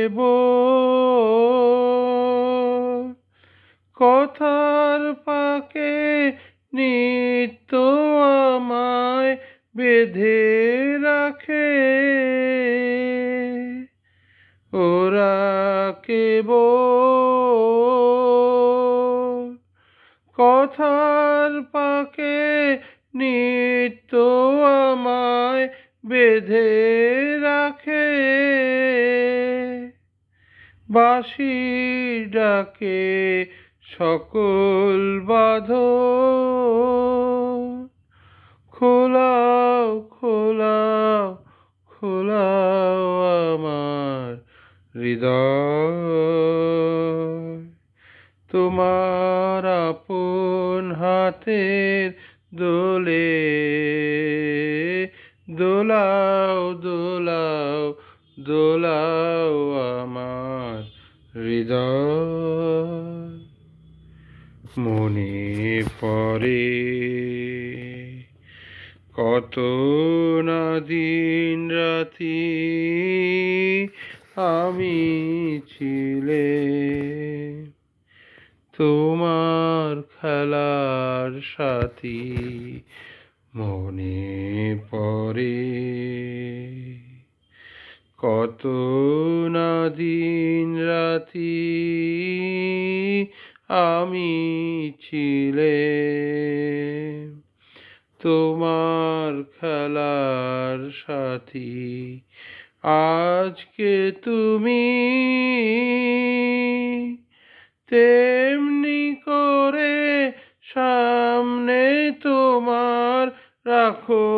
কেব কথার পাকে নিত্য আমায় বেঁধে রাখে। ওরা কেব কথার পাকে নিত্য বাঁশি ডাকে সকল বাধ খোলাও খোলাও খোলাও আমার হৃদয়। তোমার আপন হাতের দোলে দোলাও দোলাও দোলাও আমার হৃদয় মনে পরে কত না দিন রাতি আমি ছিলে। তোমার খেলার সাথী মনে পড়ে কত না দিন রাতি আমি ছিলে। তোমার খেলার সাথী, আজকে তুমি তেমনি করে সামনে তোমার রাখো।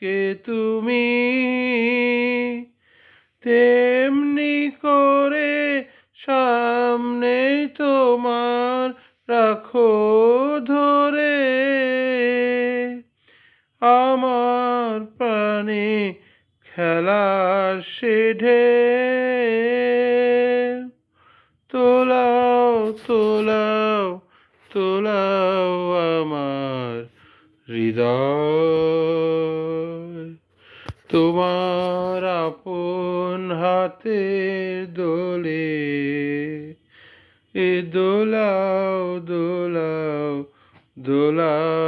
আজকে তুমি তেমনি করে সামনে তোমার রাখো ধরে আমার প্রাণে খেলা শেঢে তোলাও তোলাও তোলাও আমার হৃদয় তোমার আপন হাতের দোলে এ দোলাও দোলাও দোলাও।